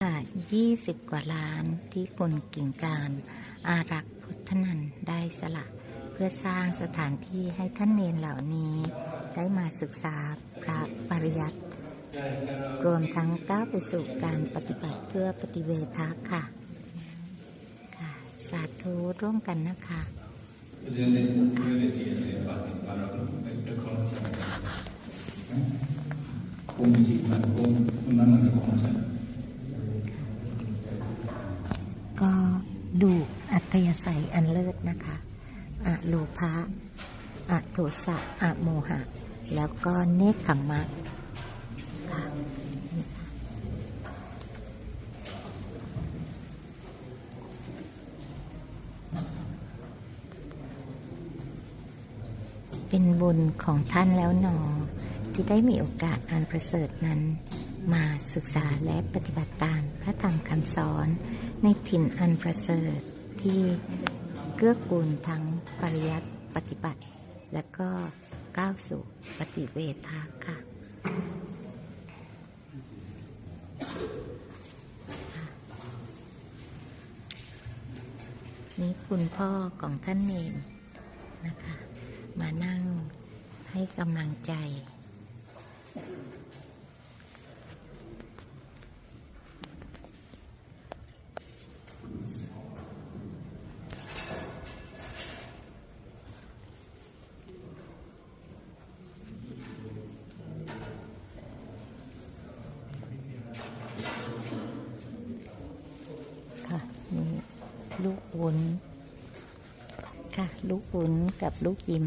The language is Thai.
20 กว่าล้านที่คุณกิ่งการอารักพุทธนันได้สละ เพื่อสร้างสถานที่ให้ท่านเนนเหล่านี้ ได้มาศึกษาพระปริยัติ รวมทั้งก้าวไปสู่การปฏิบัติเพื่อปฏิเวทาค่ะ ค่ะ สาธุร่วมกันนะคะคงสิบพันคงนั้นมันของฉัน ดูอัธยาศัยอันเลิศนะคะอะโลภะอะโทสะอะโมหะ แล้วก็เนคขมมะค่ะเป็นบุญของท่านแล้วหนอ ที่ได้มีโอกาสอันประเสริฐนั้น มาศึกษาและปฏิบัติตามพระธรรมคำสอนในถิ่นอันประเสริฐที่เกื้อกูลทั้งปริยัติปฏิบัติ และก็ก้าวสู่ปฏิเวทาค่ะ นี่คุณพ่อของท่านเนนนะคะ มานั่งให้กำลังใจ ค่ะนี่ ลูกวุ้นค่ะ ลูกวุ้นกับลูกยิ้ม